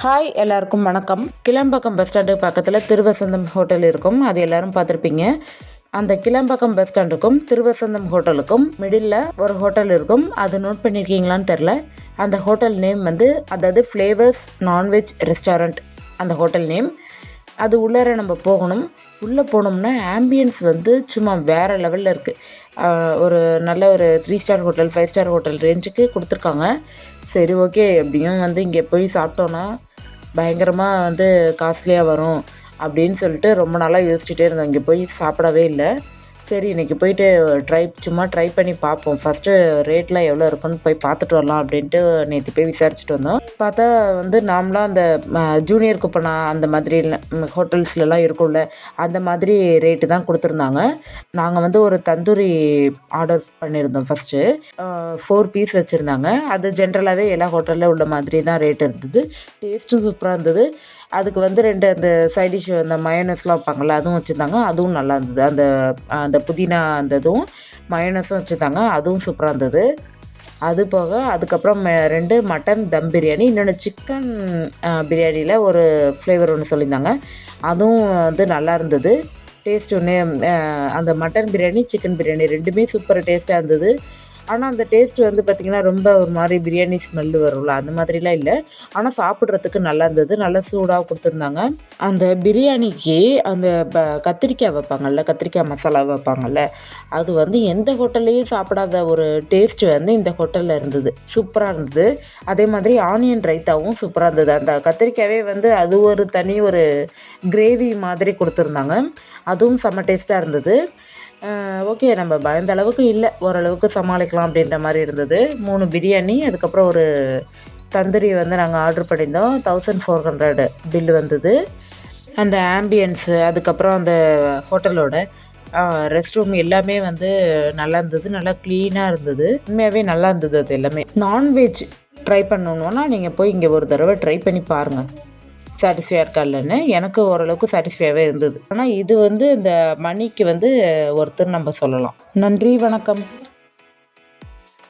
Hi எல்லாருக்கும் வணக்கம். கிளம்பக்கம் bus stand பக்கத்தில் திருவசந்தம் ஹோட்டல் இருக்கும். அது எல்லாரும் பார்த்துருப்பீங்க. அந்த கிளம்பக்கம் பஸ் ஸ்டாண்டுக்கும் திருவசந்தம் ஹோட்டலுக்கும் மிடில் ஒரு ஹோட்டல் இருக்கும். அது நோட் பண்ணியிருக்கீங்களான்னு தெரில அந்த ஹோட்டல் நேம் வந்து அதாவது ஃப்ளேவர்ஸ் நான்வெஜ் ரெஸ்டாரண்ட் அந்த ஹோட்டல் நேம் அது உள்ளார நம்ம போகணும். உள்ளே போனோம்னா ஆம்பியன்ஸ் வந்து சும்மா வேறு லெவலில் இருக்குது ஒரு நல்ல ஒரு three star hotel five star hotel ரேஞ்சுக்கு கொடுத்துருக்காங்க. சரி ஓகே எப்படியும் வந்து இங்கே போய் சாப்பிட்டோன்னா பயங்கரமாக வந்து காஸ்ட்லியாக வரும் அப்படின்னு சொல்லிட்டு ரொம்ப நாளாக யோசிச்சுட்டே இருந்தோம். இங்கே போய் சாப்பிடவே இல்லை. சரி இன்றைக்கி போயிட்டு ட்ரை சும்மா ட்ரை பண்ணி பார்ப்போம். ஃபஸ்ட்டு ரேட்லாம் எவ்வளோ இருக்குன்னு போய் பார்த்துட்டு வரலாம் அப்படின்ட்டு நேற்று போய் விசாரிச்சுட்டு வந்தோம். பார்த்தா வந்து நாம்லாம் அந்த ஜூனியர் குப்பனா அந்த மாதிரி ஹோட்டல்ஸ்லலாம் இருக்கும்ல அந்த மாதிரி ரேட்டு தான் கொடுத்துருந்தாங்க. நாங்கள் வந்து ஒரு தந்தூரி ஆர்டர் பண்ணியிருந்தோம் ஃபஸ்ட்டு ஃபோர் பீஸ் வச்சுருந்தாங்க. அது ஜென்ரலாகவே எல்லா ஹோட்டலில் உள்ள மாதிரி தான் ரேட் இருந்தது. டேஸ்ட்டும் சூப்பராக இருந்தது. அதுக்கு வந்து ரெண்டு அந்த சைடிஷ் அந்த மயோனஸ்லாம் வைப்பாங்கள்ல அதுவும் வச்சுருந்தாங்க. அதுவும் நல்லா இருந்தது. அந்த அந்த புதினா அந்த இதுவும் மயோனஸும் வச்சுருந்தாங்க. அதுவும் சூப்பராக இருந்தது. அது போக அதுக்கப்புறம் ரெண்டு மட்டன் தம் பிரியாணி இன்னொன்று சிக்கன் பிரியாணியில் ஒரு ஃப்ளேவர் ஒன்று சொல்லியிருந்தாங்க. அதுவும் வந்து நல்லா இருந்தது. டேஸ்ட் ஒன்று அந்த மட்டன் பிரியாணி சிக்கன் பிரியாணி ரெண்டுமே சூப்பர் டேஸ்ட்டாக இருந்தது. ஆனால் அந்த டேஸ்ட் வந்து பார்த்திங்கன்னா ரொம்ப ஒரு மாதிரி பிரியாணி ஸ்மெல்லு வரும்ல அந்த மாதிரிலாம் இல்லை. ஆனால் சாப்பிட்றதுக்கு நல்லா இருந்தது. நல்லா சூடாக கொடுத்துருந்தாங்க. அந்த பிரியாணிக்கு அந்த ப கத்திரிக்காய் வைப்பாங்கல்ல கத்திரிக்காய் மசாலா வைப்பாங்கல்ல அது வந்து எந்த ஹோட்டல்லையும் சாப்பிடாத ஒரு டேஸ்ட் வந்து இந்த ஹோட்டலில் இருந்தது. சூப்பராக இருந்தது. அதே மாதிரி ஆனியன் ரைத்தாவும் சூப்பராக இருந்தது. அந்த கத்திரிக்காயே வந்து அது ஒரு தனி ஒரு கிரேவி மாதிரி கொடுத்துருந்தாங்க. அதுவும் செம்ம டேஸ்ட்டாக இருந்தது. ஓகே நம்ம பயந்த அளவுக்கு இல்லை. ஓரளவுக்கு சமாளிக்கலாம் அப்படின்ற மாதிரி இருந்தது. மூணு பிரியாணி அதுக்கப்புறம் ஒரு தந்தூரி வந்து நாங்கள் ஆர்டர் பண்ணியிருந்தோம். தௌசண்ட் ஃபோர் ஹண்ட்ரட் பில்லு வந்தது. அந்த ஆம்பியன்ஸு அதுக்கப்புறம் அந்த ஹோட்டலோட ரெஸ்ட் ரூம் எல்லாமே வந்து நல்லா இருந்தது. நல்லா க்ளீனாக இருந்தது. உண்மையாகவே நல்லா இருந்தது அது எல்லாமே. நான்வெஜ் ட்ரை பண்ணணுன்னா நீங்கள் போய் இங்கே ஒரு தடவை ட்ரை பண்ணி பாருங்கள் சாட்டிஸ்ஃபையாக இருக்கா இல்லைன்னு எனக்கு ஓரளவுக்கு சாட்டிஸ்ஃபையாகவே இருந்தது. ஆனால் இது வந்து இந்த மணிக்கு வந்து ஒருத்தர் நம்ம சொல்லலாம். நன்றி வணக்கம்.